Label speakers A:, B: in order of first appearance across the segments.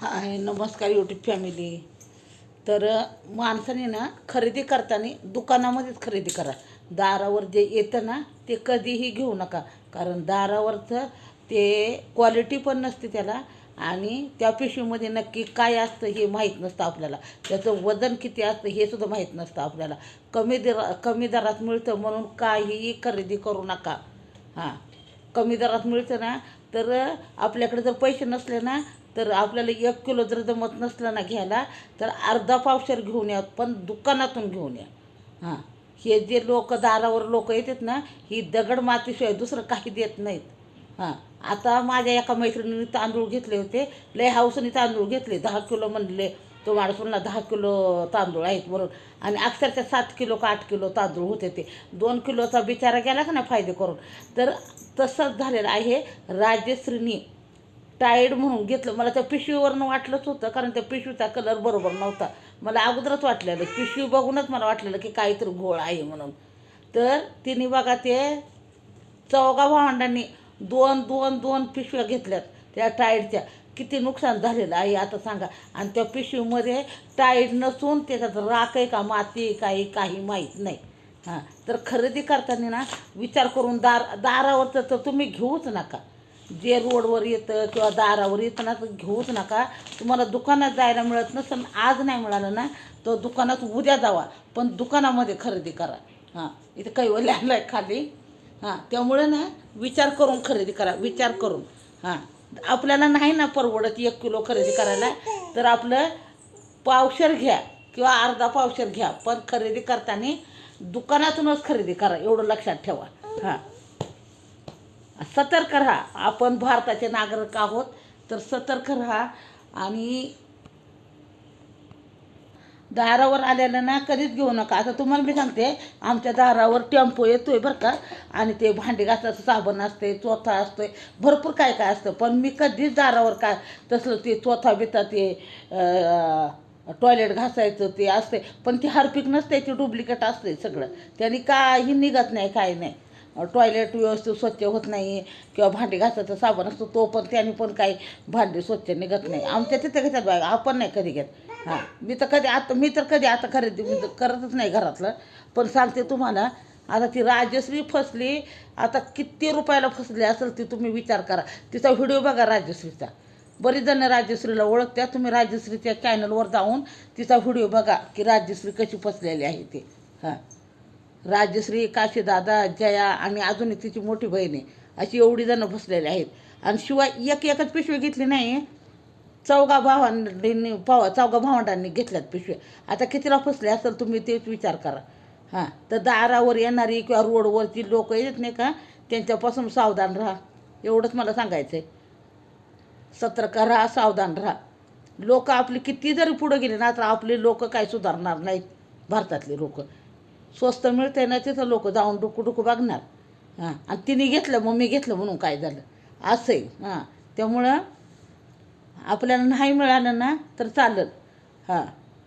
A: हाय नमस्कार YouTube family तर माणसाने ना खरेदी करताना दुकानामध्येच खरेदी करा. दारावर जे येतं ना ते कधीही घेऊ नका. कारण दारावरचं ते क्वालिटी पण नसते त्याला आणि त्या पिशवीमध्ये नक्की काय असतं हे माहीत नसतं आपल्याला. त्याचं वजन किती असतं हे सुद्धा माहीत नसतं आपल्याला. कमी दरा कमी दरात मिळतं म्हणून काहीही खरेदी करू नका. हां कमी दरात मिळतं ना तर आपल्याकडे जर पैसे नसले ना तर आपल्याला एक किलो जर जमत नसलं ना घ्यायला तर अर्धा पावशेर घेऊन या पण दुकानातून घेऊन या. हां. हे जे लोक दारावर लोक येतात ना ही दगड मातीशिवाय दुसरं काही देत नाहीत. हां. आता माझ्या एका मैत्रिणीने तांदूळ घेतले होते लय हाऊसने तांदूळ घेतले दहा किलो म्हणले तो माणूस म्हणला दहा किलो तांदूळ आहेत म्हणून. आणि अक्षरशः सात किलो का आठ किलो तांदूळ होते ते. दोन किलोचा बिचारा गेला का ना फायदे करून. तर तसंच झालेलं आहे. राजश्रीनी टाईड म्हणून घेतलं. मला त्या पिशवीवरनं वाटलंच होतं कारण त्या पिशवीचा कलर बरोबर नव्हता. मला अगोदरच वाटलेलं पिशवी बघूनच मला वाटलेलं की काहीतरी घोळ आहे म्हणून. तर तिने बघा ते चौघा भावंडांनी दोन दोन दोन पिशव्या घेतल्यात त्या टाईडच्या किती नुकसान झालेलं आहे आता सांगा. आणि त्या पिशवीमध्ये टाईड नसून त्याच्यात राख आहे का माती आहे काही काही माहीत नाही. हां तर खरेदी करताना ना विचार करून दार दारावरचं तर तुम्ही घेऊच नका. जे रोडवर येतं किंवा दारावर येतं ना तर घेऊच नका. तुम्हाला दुकानात जायला मिळत नसेल आज नाही मिळालं ना तर दुकानात उद्या जावा. पण दुकानामध्ये खरेदी करा. हां इथे काही ओले आलं आहे खाली. हां त्यामुळे ना विचार करून खरेदी करा विचार करून. हां आपल्याला नाही ना परवडत एक किलो खरेदी करायला. तर आपलं पावशर घ्या किंवा अर्धा पावशर घ्या. पण खरेदी करताना दुकानातूनच खरेदी करा एवढं लक्षात ठेवा. हां. सतर्क राहा. आपण भारताचे नागरिक आहोत तर सतर्क राहा. आणि दारावर आलेलं ना कधीच घेऊ नका. आता तुम्हाला मी सांगते आमच्या दारावर टेम्पो येतो आहे बरं का आणि ते भांडी घासायचं साबण असते चोथा असतो आहे भरपूर काय काय असतं पण मी कधीच दारावर काय तसलं ते चोथा बिता ते टॉयलेट घासायचं ते असते पण ती हार्पिक नसते ती डुप्लिकेट असते सगळं. त्यांनी काही निघत नाही काही नाही. टॉयलेट व्यवस्थित स्वच्छ होत नाही किंवा भांडी घासायचं साबण असतो तो पण त्याने पण काही भांडी स्वच्छ निघत नाही. आमच्या तिथे घेतात बाय आपण नाही कधी घेत. हां मी तर कधी आता मी तर कधी आता खरेदी मी तर करतच नाही घरातलं. पण सांगते तुम्हाला आता ती राजश्री फसली आता किती रुपयाला फसली असेल ती तुम्ही विचार करा. तिचा व्हिडिओ बघा राजश्रीचा. बरीच जण राजश्रीला ओळखत्या तुम्ही राजश्रीच्या चॅनलवर जाऊन तिचा व्हिडिओ बघा की राजश्री कशी फसलेली आहे ते. हां. राजश्री काशीदादा जया आणि अजून तिची मोठी बहीण आहे. अशी एवढी जणं बसलेली आहेत. आणि शिवाय एक एकच पिशवी घेतली नाही. चौघा भावांनी पाव चौघा भावंडांनी घेतल्यात पिशव्या. आता कितीला फसले असेल तुम्ही तेच विचार करा. हां तर दारावर येणारी किंवा रोडवरची लोक येत नाही का? त्यांच्यापासून सावधान राहा. एवढंच मला सांगायचं आहे सतर्क राहा सावधान राहा. लोक आपली किती जरी पुढं गेली ना तर आपले लोक काय सुधारणार नाहीत. भारतातले लोक. स्वस्त मिळते ना तिथं लोक जाऊन डुकू डुकू बघणार. हां आणि तिने घेतलं मग मी घेतलं म्हणून काय झालं? असं आहे हां. त्यामुळं आपल्याला नाही मिळालं ना तर चालेल. हां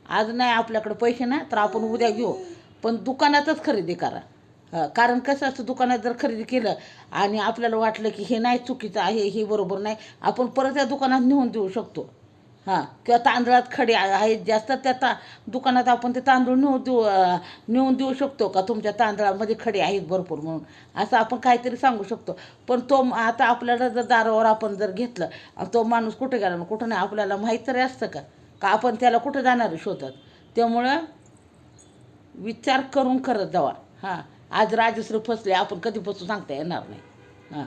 A: आज नाही आपल्याकडे पैसे ना तर आपण उद्या घेऊ. पण दुकानातच खरेदी करा. हां कारण कसं असतं दुकानात जर खरेदी केलं आणि आपल्याला वाटलं की हे नाही चुकीचं आहे हे बरोबर नाही आपण परत या दुकानात नेऊन देऊ शकतो. हां किंवा तांदळात खडे आहेत जास्त त्या ता दुकानात आपण ते तांदूळ नेऊन देऊ नेऊन देऊ शकतो का? तुमच्या तांदळामध्ये खडे आहेत भरपूर म्हणून. असं आपण काहीतरी सांगू शकतो. पण तो आता आपल्याला जर दारावर आपण जर घेतलं तो माणूस कुठे गेला ना कुठं नाही आपल्याला माहीत तरी असतं का? का आपण त्याला कुठं जाणार शोधत? त्यामुळं विचार करून करत जावा. हां आज राजश्री फसले आपण कधीपासून सांगता येणार नाही. हां.